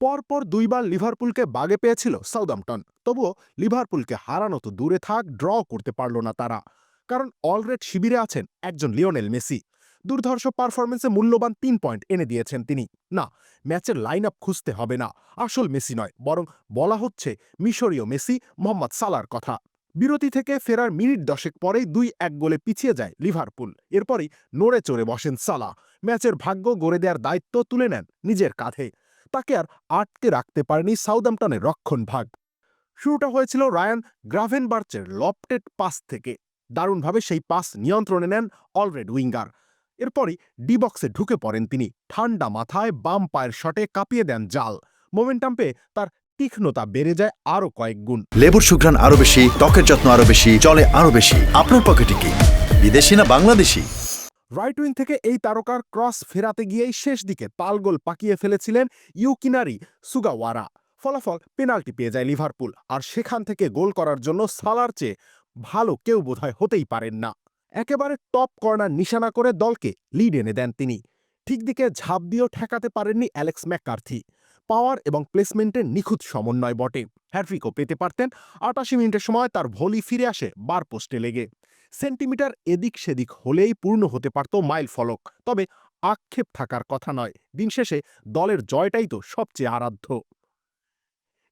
পরপর দুইবার লিভারপুলকে বাগে পেয়েছিল সাউদাম্পটন। তবুও লিভারপুলকে হারানো তো দূরে থাক ড্র করতে পারল না তারা। কারণ অলরেড শিবিরে আছেন একজন লিওনেল মেসি। দুর্ধর্ষ পারফরমেন্সে মূল্যবান তিন পয়েন্ট এনে দিয়েছেন তিনি। না, ম্যাচের লাইন আপ খুঁজতে হবে না, আসল মেসি নয়, বরং বলা হচ্ছে মিশরীয় মেসি মোহাম্মদ সালার কথা। বিরতি থেকে ফেরার মিনিট দশেক পরেই দুই এক গোলে পিছিয়ে যায় লিভারপুল। এরপরই নড়ে চড়ে বসেন সালা ম্যাচের ভাগ্য গড়ে দেওয়ার দায়িত্ব তুলে নেন নিজের কাঁধে। তাকে আর আটকে রাখতে পারেনি সাউদাম্পটনের রক্ষণ ভাগ। শুরুটা হয়েছিল রায়ান গ্রাভেনবার্চের লপটেড পাস থেকে। দারুণভাবে সেই পাস নিয়ন্ত্রণে নেন অলরেড উইঙ্গার। এরপরই ডি বক্সে ঢুকে পড়েন তিনি। ঠান্ডা মাথায় বাম পায়ের শটে কাঁপিয়ে দেন জাল। মোমেন্টাম পেয়ে তার তীক্ষ্ণতা বেড়ে যায় আরও কয়েক গুণ। লেবুর সুঘ্রাণ আরও বেশি, ত্বকের যত্ন আরও বেশি চলে আরও বেশি। আপনার পকেটে কি বিদেশি না বাংলাদেশি? রাইট উইং থেকে এই তারকার ক্রস ফেরাতে গিয়েই শেষ দিকে তালগোল পাকিয়ে ফেলেছিলেন ইউকিনারি সুগাওয়ারা। ফলাফল পেনাল্টি পেয়ে যায় লিভারপুল, আর সেখান থেকে গোল করার জন্য সালার চেয়ে ভালো কেউ বোধহয় হতেই পারেন না। একেবারে টপ কর্নার নিশানা করে দলকে লিড এনে দেন তিনি। ঠিক দিকে ঝাঁপ দিয়েও ঠেকাতে পারেননি অ্যালেক্স ম্যাককার্থি পাওয়ার এবং প্লেসমেন্টের নিখুঁত সমন্বয় বটে। হ্যাট্রিকও পেতে পারতেন। আটাশি মিনিটের সময় তার ভলি ফিরে আসে বার পোস্টে লেগে। সেন্টিমিটার এদিক সেদিক হলেই পূর্ণ হতে পারত মাইল ফলক, তবে আক্ষেপ থাকার কথা নয়। দিন শেষে দলের জয়টাই তো সবচেয়ে আরাধ্য।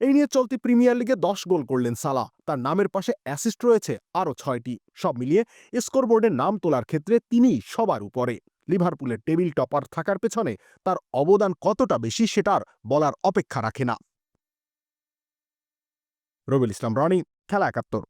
এই নিয়ে চলতি প্রিমিয়ার লিগে দশ গোল করলেন সালা তার নামের পাশে অ্যাসিস্ট রয়েছে আরও ছয়টি। সব মিলিয়ে স্কোরবোর্ডে নাম তোলার ক্ষেত্রে তিনিই সবার উপরে। লিভারপুলের টেবিল টপার থাকার পেছনে তার অবদান কতটা বেশি সেটার বলার অপেক্ষা রাখে না। রবিল ইসলাম, রনি, খেলা একাত্তর।